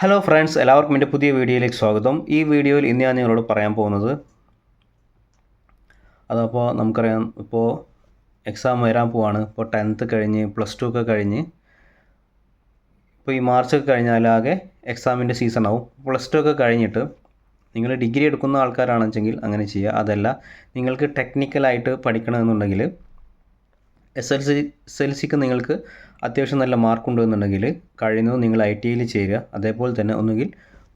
Hello friends എല്ലാവർക്കും എന്റെ പുതിയ വീഡിയോയിലേക്ക് സ്വാഗതം. ഈ വീഡിയോയിൽ ഇന്ന് ഞാൻ നിങ്ങളോട് പറയാൻ പോകുന്നത് അതപ്പോൾ നമുക്കറിയാം ഇപ്പോൾ എക്സാം വരാൻ പോവാണ്. ഇപ്പോൾ ടെൻത്ത് കഴിഞ്ഞ് പ്ലസ് ടു ഒക്കെ കഴിഞ്ഞ് ഇപ്പോൾ ഈ മാർച്ച് ഒക്കെ കഴിഞ്ഞാലാകെ എക്സാമിന്റെ സീസൺ ആവും. പ്ലസ് ടു ഒക്കെ കഴിഞ്ഞിട്ട് നിങ്ങൾ ഡിഗ്രി എടുക്കുന്ന ആൾക്കാരാണെന്നുവെച്ചെങ്കിൽ അങ്ങനെ ചെയ്യുക. അതല്ല നിങ്ങൾക്ക് ടെക്നിക്കലായിട്ട് പഠിക്കണമെന്നുണ്ടെങ്കിൽ S L C S L സിക്ക് നിങ്ങൾക്ക് അത്യാവശ്യം നല്ല മാർക്ക് ഉണ്ടെന്നുണ്ടെങ്കിൽ കഴിയുന്നത് നിങ്ങൾ ഐ ടി ഐയിൽ ചേരുക. അതേപോലെ തന്നെ ഒന്നുകിൽ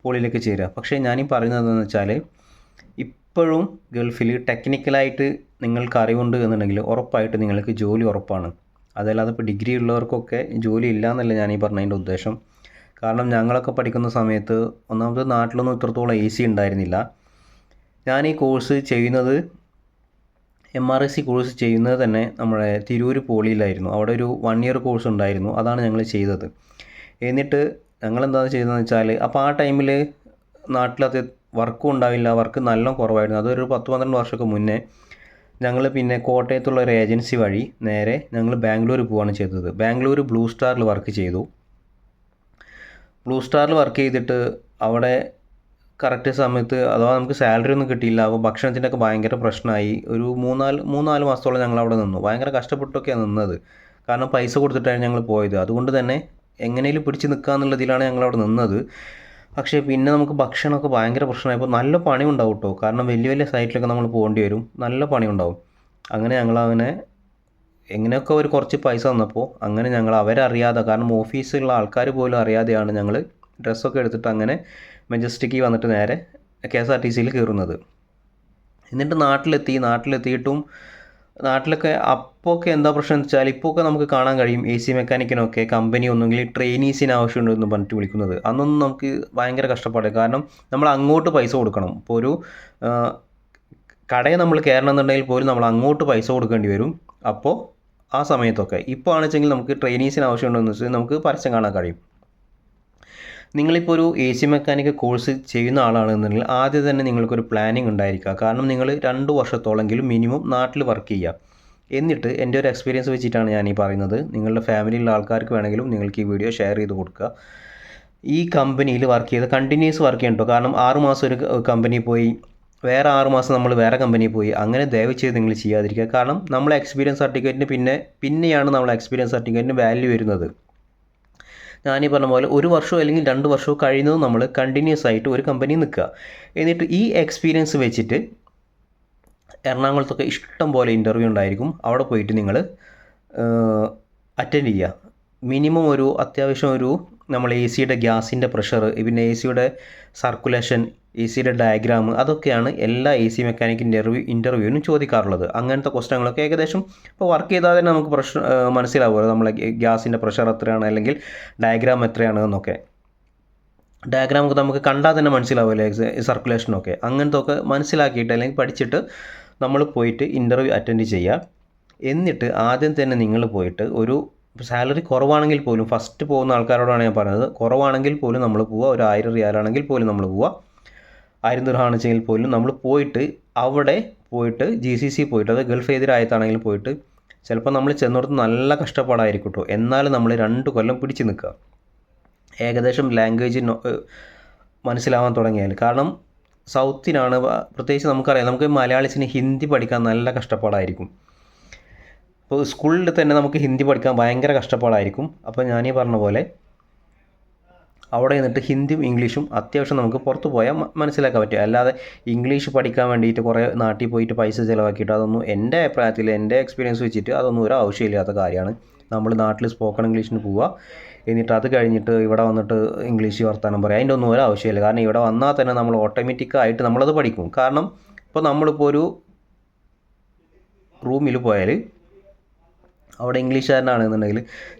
പോളിയിലേക്ക് ചേരുക. പക്ഷേ ഞാനീ പറയുന്നത് എന്താണെന്ന് വെച്ചാൽ ഇപ്പോഴും ഗൾഫിൽ ടെക്നിക്കലായിട്ട് നിങ്ങൾക്ക് അറിവുണ്ട് എന്നുണ്ടെങ്കിൽ ഉറപ്പായിട്ട് നിങ്ങൾക്ക് ജോലി ഉറപ്പാണ്. അതല്ലാതെ ഇപ്പോൾ ഡിഗ്രി ഉള്ളവർക്കൊക്കെ ജോലി ഇല്ല എന്നല്ല ഞാൻ ഈ പറഞ്ഞതിന്റെ ഉദ്ദേശം. കാരണം ഞങ്ങളൊക്കെ പഠിക്കുന്ന സമയത്ത് ഒന്നാമത് നാട്ടിലൊന്നും ഇത്രത്തോളം എ സി ഉണ്ടായിരുന്നില്ല. ഞാൻ ഈ കോഴ്സ് ചെയ്യുന്നത് M R S C course ചെയ്യുന്നത് തന്നെ നമ്മുടെ തിരൂർ പോളിയിലായിരുന്നു. അവിടെ ഒരു വൺ ഇയർ കോഴ്സ് ഉണ്ടായിരുന്നു. അതാണ് ഞങ്ങൾ ചെയ്തത്. എന്നിട്ട് ഞങ്ങൾ എന്താണ് ചെയ്തതെന്ന് വെച്ചാൽ അപ്പോൾ ആ ടൈമിൽ നാട്ടിലത്തെ വർക്കും ഉണ്ടാവില്ല. വർക്ക് നല്ല കുറവായിരുന്നു. അതൊരു പത്ത് പന്ത്രണ്ട് വർഷമൊക്കെ മുന്നേ ഞങ്ങൾ പിന്നെ കോട്ടയത്തുള്ള ഒരു ഏജൻസി വഴി നേരെ ഞങ്ങൾ ബാംഗ്ലൂർ പോവുകയാണ് ചെയ്തത്. ബാംഗ്ലൂർ ബ്ലൂ സ്റ്റാറിൽ വർക്ക് ചെയ്തു. ബ്ലൂ സ്റ്റാറിൽ വർക്ക് ചെയ്തിട്ട് അവിടെ കറക്റ്റ് സമയത്ത് അഥവാ നമുക്ക് സാലറി ഒന്നും കിട്ടിയില്ല അപ്പോൾ ഭക്ഷണത്തിന്റെ ഒക്കെ ഭയങ്കര പ്രശ്നമായി. ഒരു മൂന്നാൽ മൂന്നാൽ മാസത്തോളം ഞങ്ങൾ അവിടെ നിന്നു. ഭയങ്കര കഷ്ടപ്പെട്ടൊക്കെയാണ് നിന്നത്. കാരണം പൈസ കൊടുത്തിട്ടാണ് ഞങ്ങൾ പോയത്. അതുകൊണ്ട് തന്നെ എങ്ങനെയും പിടിച്ച് നിൽക്കുക എന്നുള്ളതിലാണ് ഞങ്ങൾ അവിടെ നിന്നത്. പക്ഷേ പിന്നെ നമുക്ക് ഭക്ഷണമൊക്കെ ഭയങ്കര പ്രശ്നമായപ്പോൾ നല്ല പണി ഉണ്ടാവും കേട്ടോ കാരണം വലിയ വലിയ സൈറ്റിലൊക്കെ നമ്മൾ പോകേണ്ടി വരും. നല്ല പണി ഉണ്ടാവും അങ്ങനെ ഞങ്ങൾ അങ്ങനെ എങ്ങനെയൊക്കെ ഒരു കുറച്ച് പൈസ തന്നപ്പോൾ അങ്ങനെ ഞങ്ങൾ അവരറിയാതെ കാരണം ഓഫീസിലുള്ള ആൾക്കാർ പോലും അറിയാതെയാണ് ഞങ്ങൾ ഡ്രസ്സൊക്കെ എടുത്തിട്ട് അങ്ങനെ മെജസ്റ്റിക്കിൽ വന്നിട്ട് നേരെ കെ എസ് ആർ ടി സിയിൽ കയറുന്നത് എന്നിട്ട് നാട്ടിലെത്തി നാട്ടിലെത്തിയിട്ടും നാട്ടിലൊക്കെ അപ്പോഴൊക്കെ എന്താ പ്രശ്നം എന്ന് വെച്ചാൽ ഇപ്പോൾ ഒക്കെ നമുക്ക് കാണാൻ കഴിയും എ സി മെക്കാനിക്കിനൊക്കെ കമ്പനി ഒന്നുകിൽ ട്രെയിനീസിന് ആവശ്യമുണ്ടെന്ന് പറഞ്ഞിട്ട് വിളിക്കുന്നത്. അന്നൊന്നും നമുക്ക് ഭയങ്കര കഷ്ടപ്പാട്. കാരണം നമ്മൾ അങ്ങോട്ട് പൈസ കൊടുക്കണം. ഇപ്പോൾ ഒരു കടയെ നമ്മൾ കയറണം എന്നുണ്ടെങ്കിൽ പോലും നമ്മൾ അങ്ങോട്ട് പൈസ കൊടുക്കേണ്ടി വരും. അപ്പോൾ ആ സമയത്തൊക്കെ. ഇപ്പോൾ ആണെച്ചെങ്കിൽ നമുക്ക് ട്രെയിനീസിന് ആവശ്യമുണ്ടെന്ന് വെച്ചാൽ നമുക്ക് പരസ്യം കാണാൻ കഴിയും. നിങ്ങളിപ്പോൾ ഒരു എ സി മെക്കാനിക് കോഴ്സ് ചെയ്യുന്ന ആളാണെന്നുണ്ടെങ്കിൽ ആദ്യം തന്നെ നിങ്ങൾക്കൊരു പ്ലാനിങ് ഉണ്ടായിരിക്കുക. കാരണം നിങ്ങൾ രണ്ട് വർഷത്തോളെങ്കിലും മിനിമം നാട്ടിൽ വർക്ക് ചെയ്യുക. എന്നിട്ട് എന്റെ ഒരു എക്സ്പീരിയൻസ് വെച്ചിട്ടാണ് ഞാൻ ഈ പറയുന്നത്. നിങ്ങളുടെ ഫാമിലിയിലുള്ള ആൾക്കാർക്ക് വേണമെങ്കിലും നിങ്ങൾക്ക് ഈ വീഡിയോ ഷെയർ ചെയ്ത് കൊടുക്കുക. ഈ കമ്പനിയിൽ വർക്ക് ചെയ്ത് കണ്ടിന്യൂസ് വർക്ക് ചെയ്യണം കാരണം ആറ് മാസം ഒരു കമ്പനി പോയി വേറെ ആറ് മാസം നമ്മൾ വേറെ കമ്പനിയിൽ പോയി. അങ്ങനെ ദയവ് ചെയ്ത് നിങ്ങൾ ചെയ്യാതിരിക്കുക. കാരണം നമ്മളെ എക്സ്പീരിയൻസ് സർട്ടിഫിക്കറ്റിന് പിന്നെ പിന്നെയാണ് നമ്മളെ എക്സ്പീരിയൻസ് സർട്ടിഫിക്കറ്റിന് വാല്യൂ വരുന്നത്. ഞാനീ പറഞ്ഞ പോലെ ഒരു വർഷമോ അല്ലെങ്കിൽ രണ്ട് വർഷമോ കഴിയുന്നത് നമ്മൾ കണ്ടിന്യൂസ് ആയിട്ട് ഒരു കമ്പനി നിൽക്കുക. എന്നിട്ട് ഈ എക്സ്പീരിയൻസ് വെച്ചിട്ട് എറണാകുളത്തൊക്കെ ഇഷ്ടം പോലെ ഇന്റർവ്യൂ ഉണ്ടായിരിക്കും. അവിടെ പോയിട്ട് നിങ്ങൾ അറ്റൻഡ് ചെയ്യുക. മിനിമം ഒരു അത്യാവശ്യം ഒരു നമ്മൾ എ സിയുടെ ഗ്യാസിന്റെ പ്രഷർ പിന്നെ എ സിയുടെ സർക്കുലേഷൻ എ സിയുടെ ഡയഗ്രാം അതൊക്കെയാണ് എല്ലാ എ സി മെക്കാനിക് ഇന്റർവ്യൂ ഇന്റർവ്യൂവിനും ചോദിക്കാറുള്ളത്. അങ്ങനത്തെ ക്വസ്റ്റ്യങ്ങളൊക്കെ ഏകദേശം ഇപ്പോൾ വർക്ക് ചെയ്താൽ തന്നെ നമുക്ക് പ്രശ്നം മനസ്സിലാവുമല്ലോ. നമ്മളെ ഗ്യാസിന്റെ പ്രഷർ എത്രയാണ് അല്ലെങ്കിൽ ഡയഗ്രാം എത്രയാണ് എന്നൊക്കെ. ഡയഗ്രാം ഒക്കെ നമുക്ക് കണ്ടാൽ തന്നെ മനസ്സിലാവുമല്ലോ സർക്കുലേഷനൊക്കെ അങ്ങനത്തെ ഒക്കെ. മനസ്സിലാക്കിയിട്ട് അല്ലെങ്കിൽ പഠിച്ചിട്ട് നമ്മൾ പോയിട്ട് ഇന്റർവ്യൂ അറ്റൻഡ് ചെയ്യുക. എന്നിട്ട് ആദ്യം തന്നെ നിങ്ങൾ പോയിട്ട് ഒരു സാലറി കുറവാണെങ്കിൽ പോലും ഫസ്റ്റ് പോകുന്ന ആൾക്കാരോടാണ് ഞാൻ പറഞ്ഞത് കുറവാണെങ്കിൽ പോലും നമ്മൾ പോവുക. ഒരു ആയിരം റിയാലാണെങ്കിൽ പോലും നമ്മൾ പോവുക. ആയിരം ദുർഹാണെച്ചെങ്കിൽ പോലും നമ്മൾ പോയിട്ട് അവിടെ പോയിട്ട് ജി സി സി പോയിട്ട് അത് ഗൾഫ് ഏതിരായത്താണെങ്കിലും പോയിട്ട് ചിലപ്പോൾ നമ്മൾ ചെന്നിടത്ത് നല്ല കഷ്ടപ്പാടായിരിക്കും കേട്ടോ എന്നാലും നമ്മൾ രണ്ട് കൊല്ലം പിടിച്ചു നിൽക്കുക. ഏകദേശം ലാംഗ്വേജ് മനസ്സിലാവാൻ തുടങ്ങിയാൽ. കാരണം സൗത്തിനാണ് പ്രത്യേകിച്ച് നമുക്കറിയാം നമുക്ക് മലയാളിസിന് ഹിന്ദി പഠിക്കാൻ നല്ല കഷ്ടപ്പാടായിരിക്കും. ഇപ്പോൾ സ്കൂളിൽ തന്നെ നമുക്ക് ഹിന്ദി പഠിക്കാൻ ഭയങ്കര കഷ്ടപ്പാടായിരിക്കും. അപ്പോൾ ഞാനീ പറഞ്ഞ പോലെ അവിടെ നിന്നിട്ട് ഹിന്ദിയും ഇംഗ്ലീഷും അത്യാവശ്യം നമുക്ക് പുറത്ത് പോയാൽ മനസ്സിലാക്കാൻ പറ്റും. അല്ലാതെ ഇംഗ്ലീഷ് പഠിക്കാൻ വേണ്ടിയിട്ട് കുറേ നാട്ടിൽ പോയിട്ട് പൈസ ചിലവാക്കിയിട്ട് അതൊന്നും എന്റെ അഭിപ്രായത്തിൽ എന്റെ എക്സ്പീരിയൻസ് വെച്ചിട്ട് അതൊന്നും ഒരു ആവശ്യമില്ലാത്ത കാര്യമാണ്. നമ്മൾ നാട്ടിൽ സ്പോക്കൺ ഇംഗ്ലീഷിന് പോവുക എന്നിട്ട് അത് കഴിഞ്ഞിട്ട് ഇവിടെ വന്നിട്ട് ഇംഗ്ലീഷ് വർത്താനം പറയാം. അതിന്റെ ഒന്നും ഒരു ആവശ്യമില്ല. കാരണം ഇവിടെ വന്നാൽ തന്നെ നമ്മൾ ഓട്ടോമാറ്റിക്കായിട്ട് നമ്മളത് പഠിക്കും. കാരണം ഇപ്പോൾ നമ്മളിപ്പോൾ ഒരു റൂമിൽ പോയാൽ അവിടെ ഇംഗ്ലീഷുകാരനാണെന്നുണ്ടെങ്കിൽ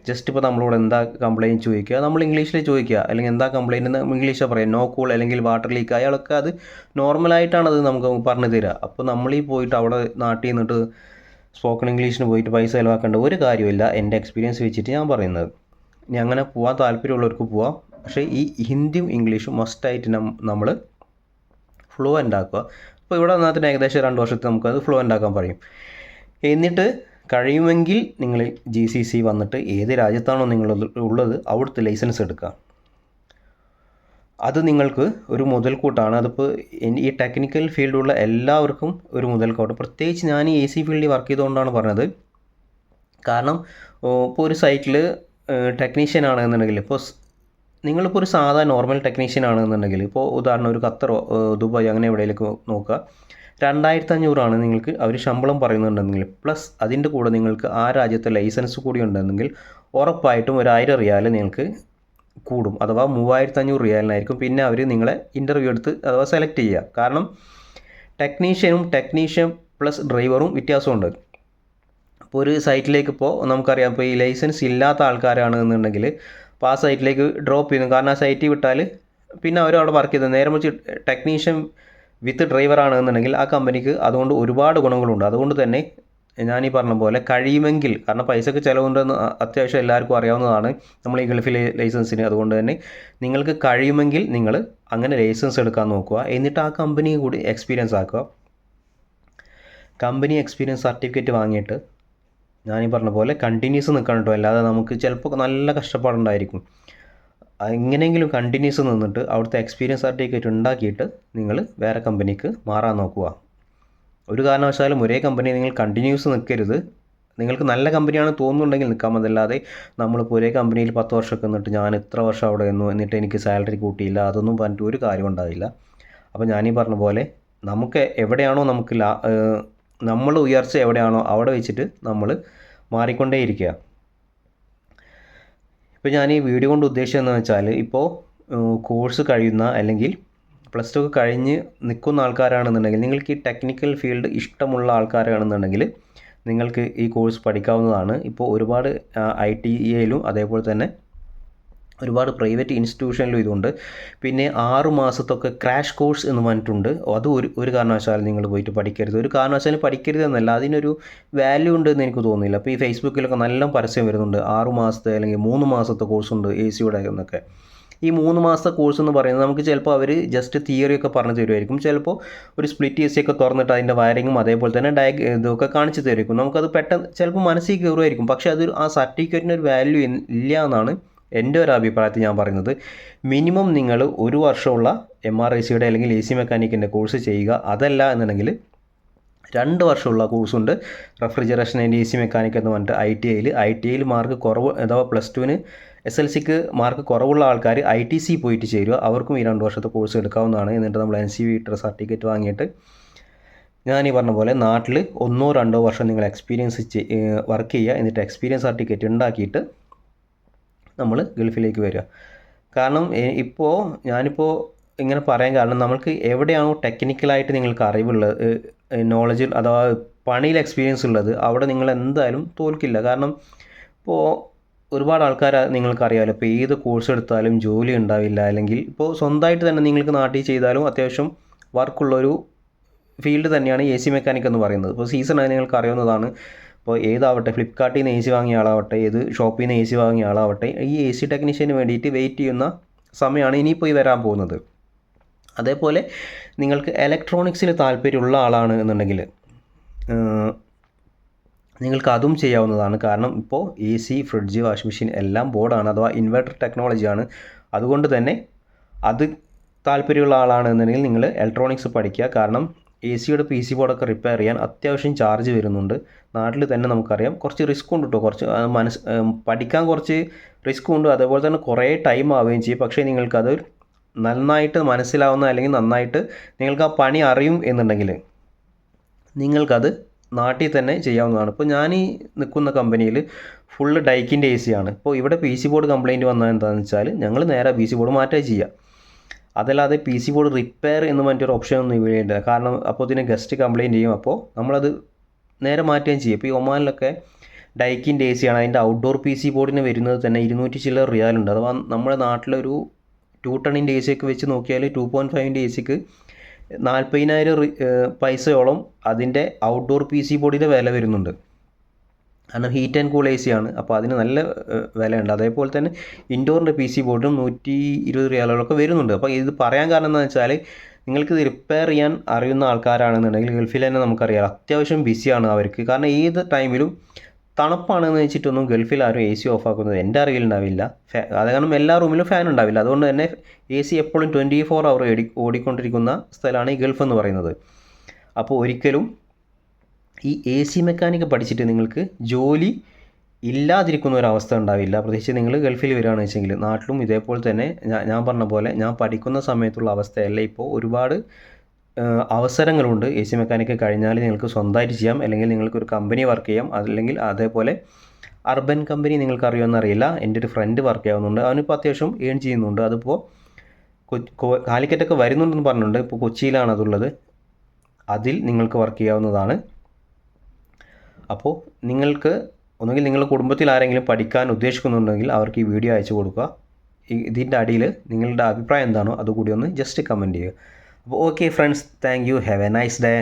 ജസ്റ്റ് ഇപ്പോൾ നമ്മളോട് എന്താ കംപ്ലയിന്റ് ചോദിക്കുക നമ്മൾ ഇംഗ്ലീഷിൽ ചോദിക്കുക. അല്ലെങ്കിൽ എന്താ കംപ്ലയിന്റ് എന്ന് ഇംഗ്ലീഷിൽ പറയാം. നോ കൂൾ അല്ലെങ്കിൽ വാട്ടർ ലീക്ക് അയാളൊക്കെ അത് നോർമലായിട്ടാണ് അത് നമുക്ക് പറഞ്ഞു തരിക. അപ്പോൾ നമ്മൾ ഈ പോയിട്ട് അവിടെ നാട്ടിൽ നിന്നിട്ട് സ്പോക്കൺ ഇംഗ്ലീഷിന് പോയിട്ട് പൈസ ചിലവാക്കേണ്ട ഒരു കാര്യമില്ല. എന്റെ എക്സ്പീരിയൻസ് വെച്ചിട്ട് ഞാൻ പറയുന്നത്. ഇനി അങ്ങനെ പോകാൻ താല്പര്യമുള്ളവർക്ക് പോവാം. പക്ഷേ ഈ ഹിന്ദിയും ഇംഗ്ലീഷും മസ്റ്റായിട്ട് നമ്മൾ ഫ്ലുവന്റ് ആക്കുക അപ്പോൾ ഇവിടെ വന്നാൽ തന്നെ ഏകദേശം രണ്ട് വർഷത്തിൽ നമുക്കത് ഫ്ലുവന്റ് ആക്കാൻ പറയും. എന്നിട്ട് കഴിയുമെങ്കിൽ നിങ്ങൾ ജി സി സി വന്നിട്ട് ഏത് രാജ്യത്താണോ നിങ്ങൾ ഉള്ളത് അവിടുത്തെ ലൈസൻസ് എടുക്കുക. അത് നിങ്ങൾക്ക് ഒരു മുതൽക്കൂട്ടാണ്. അതിപ്പോൾ ഈ ടെക്നിക്കൽ ഫീൽഡുള്ള എല്ലാവർക്കും ഒരു മുതൽക്കൂട്ട്. പ്രത്യേകിച്ച് ഞാൻ ഈ എ സി ഫീൽഡിൽ വർക്ക് ചെയ്തുകൊണ്ടാണ് പറഞ്ഞത്. കാരണം ഇപ്പോൾ ഒരു സൈറ്റിൽ ടെക്നീഷ്യൻ ആണെന്നുണ്ടെങ്കിൽ ഇപ്പോൾ നിങ്ങളിപ്പോൾ ഒരു സാധാ നോർമൽ ടെക്നീഷ്യൻ ആണെന്നുണ്ടെങ്കിൽ ഇപ്പോൾ ഉദാഹരണം ഒരു ഖത്തറോ ദുബായ് അങ്ങനെ എവിടെയെങ്കിലും നോക്കുക. രണ്ടായിരത്തി അഞ്ഞൂറാണ് നിങ്ങൾക്ക് അവർ ശമ്പളം പറയുന്നുണ്ടെങ്കിൽ. പ്ലസ് അതിന്റെ കൂടെ നിങ്ങൾക്ക് ആ രാജ്യത്തെ ലൈസൻസ് കൂടി ഉണ്ടെങ്കിൽ ഉറപ്പായിട്ടും ഒരു ആയിരം റിയാൽ നിങ്ങൾക്ക് കൂടും. അഥവാ മൂവായിരത്തി അഞ്ഞൂറ് റിയാലിനായിരിക്കും. പിന്നെ അവർ നിങ്ങളെ ഇന്റർവ്യൂ എടുത്ത് അഥവാ സെലക്ട് ചെയ്യുക. കാരണം ടെക്നീഷ്യനും ടെക്നീഷ്യൻ പ്ലസ് ഡ്രൈവറും വ്യത്യാസമുണ്ട്. അപ്പോൾ ഒരു സൈറ്റിലേക്ക് ഇപ്പോൾ നമുക്കറിയാം. ഇപ്പോൾ ഈ ലൈസൻസ് ഇല്ലാത്ത ആൾക്കാരാണ് എന്നുണ്ടെങ്കിൽ അപ്പോൾ ആ സൈറ്റിലേക്ക് ഡ്രോപ്പ് ചെയ്യുന്നു. കാരണം ആ സൈറ്റിൽ വിട്ടാൽ പിന്നെ അവർ അവിടെ വർക്ക് ചെയ്തത് നേരെ മറിച്ച് ടെക്നീഷ്യൻ വിത്ത് ഡ്രൈവറാണ് എന്നുണ്ടെങ്കിൽ ആ കമ്പനിക്ക് അതുകൊണ്ട് ഒരുപാട് ഗുണങ്ങളുണ്ട്. അതുകൊണ്ട് തന്നെ ഞാൻ ഈ പറഞ്ഞ പോലെ കഴിയുമെങ്കിൽ കാരണം പൈസക്ക് ചിലവുണ്ടെന്ന് അത്യാവശ്യം എല്ലാവർക്കും അറിയാവുന്നതാണ് നമ്മൾ ഈ ഗൾഫിലെ ലൈസൻസിന്. അതുകൊണ്ട് തന്നെ നിങ്ങൾക്ക് കഴിയുമെങ്കിൽ നിങ്ങൾ അങ്ങനെ ലൈസൻസ് എടുക്കാൻ നോക്കുക. എന്നിട്ട് ആ കമ്പനി കൂടി എക്സ്പീരിയൻസ് ആക്കുക. കമ്പനി എക്സ്പീരിയൻസ് സർട്ടിഫിക്കറ്റ് വാങ്ങിയിട്ട് ഞാൻ ഈ പറഞ്ഞ പോലെ കണ്ടിന്യൂസ് നിൽക്കണം കേട്ടോ. അല്ലാതെ നമുക്ക് ചിലപ്പോൾ നല്ല കഷ്ടപ്പാടുണ്ടായിരിക്കും. എങ്ങനെയെങ്കിലും കണ്ടിന്യൂസ് നിന്നിട്ട് അവിടുത്തെ എക്സ്പീരിയൻസ് സർട്ടിഫിക്കറ്റ് ഉണ്ടാക്കിയിട്ട് നിങ്ങൾ വേറെ കമ്പനിക്ക് മാറാൻ നോക്കുക. ഒരു കാരണവശാലും ഒരേ കമ്പനി നിങ്ങൾ കണ്ടിന്യൂസ് നിൽക്കരുത്. നിങ്ങൾക്ക് നല്ല കമ്പനിയാണ് തോന്നുന്നുണ്ടെങ്കിൽ നിൽക്കാം. അതല്ലാതെ നമ്മളിപ്പോൾ ഒരേ കമ്പനിയിൽ പത്ത് വർഷമൊക്കെ നിന്നിട്ട് ഞാൻ ഇത്ര വർഷം അവിടെ നിന്നു എന്നിട്ട് എനിക്ക് സാലറി കൂട്ടിയില്ല അതൊന്നും പറഞ്ഞിട്ട് ഒരു കാര്യം ഉണ്ടാവില്ല. അപ്പോൾ ഞാനീ പറഞ്ഞ പോലെ നമുക്ക് എവിടെയാണോ നമുക്ക് ലാ നമ്മൾ ഉയർച്ച എവിടെയാണോ അവിടെ വെച്ചിട്ട് നമ്മൾ മാറിക്കൊണ്ടേയിരിക്കുക. ഇപ്പോൾ ഞാൻ ഈ വീഡിയോ കൊണ്ട് ഉദ്ദേശിച്ചതെന്ന് വെച്ചാൽ ഇപ്പോൾ കോഴ്സ് കഴിയുന്ന അല്ലെങ്കിൽ പ്ലസ് ടു കഴിഞ്ഞ് നിൽക്കുന്ന ആൾക്കാരാണെന്നുണ്ടെങ്കിൽ നിങ്ങൾക്ക് ഈ ടെക്നിക്കൽ ഫീൽഡ് ഇഷ്ടമുള്ള ആൾക്കാരാണെന്നുണ്ടെങ്കിൽ നിങ്ങൾക്ക് ഈ കോഴ്സ് പഠിക്കാവുന്നതാണ്. ഇപ്പോൾ ഒരുപാട് ഐ ടി എയിലും അതേപോലെ തന്നെ ഒരുപാട് പ്രൈവറ്റ് ഇൻസ്റ്റിറ്റ്യൂഷനിലും ഇതുണ്ട്. പിന്നെ ആറു മാസത്തൊക്കെ ക്രാഷ് കോഴ്സ് എന്ന് പറഞ്ഞിട്ടുണ്ട്. അത് ഒരു ഒരു കാരണവശാലും നിങ്ങൾ പോയിട്ട് പഠിക്കരുത്. ഒരു കാരണവശാലും പഠിക്കരുത് എന്നല്ല. അതിനൊരു വാല്യൂ ഉണ്ട് എന്ന് എനിക്ക് തോന്നുന്നില്ല. അപ്പോൾ ഈ ഫേസ്ബുക്കിലൊക്കെ നല്ല പരസ്യം വരുന്നുണ്ട്. ആറു മാസത്തെ അല്ലെങ്കിൽ മൂന്ന് മാസത്തെ കോഴ്സ് ഉണ്ട് എ സിയുടെ എന്നൊക്കെ. ഈ മൂന്ന് മാസത്തെ കോഴ്സ് എന്ന് പറയുന്നത് നമുക്ക് ചിലപ്പോൾ അവർ ജസ്റ്റ് തിയറി ഒക്കെ പറഞ്ഞു തരുമായിരിക്കും. ചിലപ്പോൾ ഒരു സ്പ്ലിറ്റ് എ സി ഒക്കെ തുറന്നിട്ട് അതിന്റെ വയറിങ്ങും അതേപോലെ തന്നെ ഡയഗ് ഇതൊക്കെ കാണിച്ചു തരുമായിരിക്കും. നമുക്കത് പെട്ടെന്ന് ചിലപ്പോൾ മനസ്സിൽ കയറുമായിരിക്കും. പക്ഷേ അതൊരു ആ സർട്ടിഫിക്കറ്റിന് ഒരു വാല്യൂ ഇല്ല എന്നാണ് എന്റെ ഒരു അഭിപ്രായത്തിൽ ഞാൻ പറയുന്നത് മിനിമം നിങ്ങൾ ഒരു വർഷമുള്ള എം ആർ ഐ സിയുടെ അല്ലെങ്കിൽ എ സി മെക്കാനിക്കിന്റെ കോഴ്സ് ചെയ്യുക. അതല്ല എന്നുണ്ടെങ്കിൽ രണ്ട് വർഷമുള്ള കോഴ്സുണ്ട് refrigeration and A C mechanic എന്ന് പറഞ്ഞിട്ട് ഐ ടി ഐയിൽ ഐ ടി ഐയിൽ മാർക്ക് കുറവ് അഥവാ പ്ലസ് ടുവിന് എസ് എൽ സിക്ക് മാർക്ക് കുറവുള്ള ആൾക്കാർ ഐ ടി സി പോയിട്ട് ചേരുക. അവർക്കും ഈ രണ്ട് വർഷത്തെ കോഴ്സ് എടുക്കാവുന്നതാണ്. എന്നിട്ട് നമ്മൾ എൻ സി വി ഇട്ട സർട്ടിഫിക്കറ്റ് വാങ്ങിയിട്ട് ഞാൻ ഈ പറഞ്ഞ പോലെ നാട്ടിൽ ഒന്നോ രണ്ടോ വർഷം നിങ്ങൾ എക്സ്പീരിയൻസ് വർക്ക് ചെയ്യുക. എന്നിട്ട് എക്സ്പീരിയൻസ് സർട്ടിഫിക്കറ്റ് ഉണ്ടാക്കിയിട്ട് നമ്മൾ ഗൾഫിലേക്ക് വരിക. കാരണം ഇപ്പോൾ ഞാനിപ്പോൾ ഇങ്ങനെ പറയാൻ കാരണം നമ്മൾക്ക് എവിടെയാണോ ടെക്നിക്കലായിട്ട് നിങ്ങൾക്ക് അറിവുള്ളത് നോളജ് അഥവാ പണിയിൽ എക്സ്പീരിയൻസ് ഉള്ളത് അവിടെ നിങ്ങൾ എന്തായാലും തോൽക്കില്ല. കാരണം ഇപ്പോൾ ഒരുപാട് ആൾക്കാർ നിങ്ങൾക്കറിയാമല്ലോ ഇപ്പോൾ ഏത് കോഴ്സ് എടുത്താലും ജോലി ഉണ്ടാവില്ല. അല്ലെങ്കിൽ ഇപ്പോൾ സ്വന്തമായിട്ട് തന്നെ നിങ്ങൾക്ക് നാട്ടിൽ ചെയ്താലും അത്യാവശ്യം വർക്കുള്ളൊരു ഫീൽഡ് തന്നെയാണ് എ സി മെക്കാനിക് എന്ന് പറയുന്നത്. ഇപ്പോൾ സീസൺ ആയി നിങ്ങൾക്ക് അറിയാവുന്നതാണ്. ഇപ്പോൾ ഏതാവട്ടെ ഫ്ലിപ്കാർട്ടിൽ നിന്ന് എ സി വാങ്ങിയ ആളാവട്ടെ ഏത് ഷോപ്പിൽ നിന്ന് എ സി വാങ്ങിയ ആളാവട്ടെ ഈ എ സി ടെക്നീഷ്യന് വേണ്ടിയിട്ട് വെയിറ്റ് ചെയ്യുന്ന സമയമാണ് ഇനിയിപ്പോൾ ഈ വരാൻ പോകുന്നത്. അതേപോലെ നിങ്ങൾക്ക് ഇലക്ട്രോണിക്സിൽ താല്പര്യമുള്ള ആളാണ് എന്നുണ്ടെങ്കിൽ നിങ്ങൾക്ക് അതും ചെയ്യാവുന്നതാണ്. കാരണം ഇപ്പോൾ A C fridge washing machine എല്ലാം ബോർഡാണ് അഥവാ ഇൻവെർട്ടർ ടെക്നോളജിയാണ് അതുകൊണ്ട് തന്നെ അത് താല്പര്യമുള്ള ആളാണ് എന്നുണ്ടെങ്കിൽ നിങ്ങൾ ഇലക്ട്രോണിക്സ് പഠിക്കുക. കാരണം എ സിയുടെ പി സി ബോർഡൊക്കെ റിപ്പയർ ചെയ്യാൻ അത്യാവശ്യം ചാർജ് വരുന്നുണ്ട്. നാട്ടിൽ തന്നെ നമുക്കറിയാം. കുറച്ച് റിസ്ക് ഉണ്ട് കേട്ടോ കുറച്ച് മനസ്സ് പഠിക്കാൻ കുറച്ച് റിസ്ക് ഉണ്ട്. അതേപോലെ തന്നെ കുറേ ടൈം ആവുകയും ചെയ്യും. പക്ഷേ നിങ്ങൾക്കത് നന്നായിട്ട് മനസ്സിലാവുന്ന അല്ലെങ്കിൽ നന്നായിട്ട് നിങ്ങൾക്ക് ആ പണി അറിയും എന്നുണ്ടെങ്കിൽ നിങ്ങൾക്കത് നാട്ടിൽ തന്നെ ചെയ്യാവുന്നതാണ്. ഇപ്പോൾ ഞാൻ ഈ നിൽക്കുന്ന കമ്പനിയിൽ ഫുള്ള് ഡൈക്കിന്റെ എ സി ആണ് ഇപ്പോൾ ഇവിടെ പി സി ബോർഡ് കംപ്ലയിന്റ് വന്നത് എന്താണെന്ന് വെച്ചാൽ ഞങ്ങൾ നേരെ പി സി ബോർഡ് മാറ്റുക ചെയ്യുക. അതല്ലാതെ പി സി ബോർഡ് റിപ്പയർ എന്ന് പറഞ്ഞൊരു ഓപ്ഷൻ ഒന്നും ഇവിടെ ഉണ്ട് കാരണം അപ്പോൾ ഇതിന് ഗസ്റ്റ് കംപ്ലയിന്റ് ചെയ്യും. അപ്പോൾ നമ്മളത് നേരെ മാറ്റുകയും ചെയ്യും. ഇപ്പോൾ ഈ ഒമാനിലൊക്കെ ഡൈക്കിന്റെ എ സി ആണ്. അതിന്റെ ഔട്ട്ഡോർ പി സി ബോർഡിന് വരുന്നത് തന്നെ ഇരുന്നൂറ്റി ചില്ലർ റിയാലുണ്ട് അഥവാ നമ്മുടെ നാട്ടിലൊരു ടു ടണ്ണിന്റെ എ സി ഒക്കെ വെച്ച് നോക്കിയാൽ ടു പോയിന്റ് ഫൈവിന്റെ എ സിക്ക് നാൽപ്പതിനായിരം പൈസയോളം അതിന്റെ ഔട്ട്ഡോർ പി സി ബോർഡിന്റെ വില വരുന്നുണ്ട്. കാരണം heat and cool A C ആണ്. അപ്പോൾ അതിന് നല്ല വിലയുണ്ട്. അതേപോലെ തന്നെ ഇൻഡോറിന്റെ പി സി ബോർഡും നൂറ്റി ഇരുപത് റിയാലുകളൊക്കെ വരുന്നുണ്ട്. അപ്പോൾ ഇത് പറയാൻ കാരണം എന്താണെന്ന് വെച്ചാൽ നിങ്ങൾക്ക് ഇത് റിപ്പയർ ചെയ്യാൻ അറിയുന്ന ആൾക്കാരാണെന്നുണ്ടെങ്കിൽ ഗൾഫിൽ തന്നെ നമുക്കറിയാം അത്യാവശ്യം ബിസിയാണ് അവർക്ക്. കാരണം ഏത് ടൈമിലും തണുപ്പാണെന്ന് വെച്ചിട്ടൊന്നും ഗൾഫിൽ ആരും എ സി ഓഫ് ആക്കുന്നത് എന്റെ അറിവിലുണ്ടാവില്ല അത് കാരണം എല്ലാ റൂമിലും ഫാൻ ഉണ്ടാവില്ല. അതുകൊണ്ട് തന്നെ എ സി എപ്പോഴും ട്വന്റി ഫോർ അവർ ഓടി ഓടിക്കൊണ്ടിരിക്കുന്ന സ്ഥലമാണ് ഈ ഗൾഫ് എന്ന് പറയുന്നത്. അപ്പോൾ ഒരിക്കലും ഈ എ സി മെക്കാനിക്ക് പഠിച്ചിട്ട് നിങ്ങൾക്ക് ജോലി ഇല്ലാതിരിക്കുന്ന ഒരു അവസ്ഥ ഉണ്ടാവില്ല. പ്രത്യേകിച്ച് നിങ്ങൾ ഗൾഫിൽ വരികയാണെന്ന് വെച്ചെങ്കിൽ നാട്ടിലും ഇതേപോലെ തന്നെ ഞാൻ പറഞ്ഞ പോലെ ഞാൻ പഠിക്കുന്ന സമയത്തുള്ള അവസ്ഥയല്ല. ഇപ്പോൾ ഒരുപാട് അവസരങ്ങളുണ്ട്. എ സി മെക്കാനിക്ക് കഴിഞ്ഞാൽ നിങ്ങൾക്ക് സ്വന്തമായിട്ട് ചെയ്യാം. അല്ലെങ്കിൽ നിങ്ങൾക്ക് ഒരു കമ്പനി വർക്ക് ചെയ്യാം. അല്ലെങ്കിൽ അതേപോലെ അർബൻ കമ്പനി നിങ്ങൾക്ക് അറിയുമെന്ന് അറിയില്ല. എന്റെ ഒരു ഫ്രണ്ട് വർക്ക് ചെയ്യാവുന്നുണ്ട്. അവനിപ്പോൾ അത്യാവശ്യം ഏൺ ചെയ്യുന്നുണ്ട്. അതിപ്പോൾ കാലിക്കറ്റൊക്കെ വരുന്നുണ്ടെന്ന് പറഞ്ഞിട്ടുണ്ട്. ഇപ്പോൾ കൊച്ചിയിലാണ് അതുള്ളത്. അതിൽ നിങ്ങൾക്ക് വർക്ക് ചെയ്യാവുന്നതാണ്. അപ്പോൾ നിങ്ങൾക്ക് ഒന്നുകിൽ നിങ്ങളുടെ കുടുംബത്തിൽ ആരെങ്കിലും പഠിക്കാൻ ഉദ്ദേശിക്കുന്നുണ്ടെങ്കിൽ അവർക്ക് ഈ വീഡിയോ അയച്ചു കൊടുക്കുക. ഇതിന്റെ അടിയിൽ നിങ്ങളുടെ അഭിപ്രായം എന്താണോ അതുകൂടി ഒന്ന് ജസ്റ്റ് കമന്റ് ചെയ്യുക. അപ്പോൾ okay friends thank you have a nice day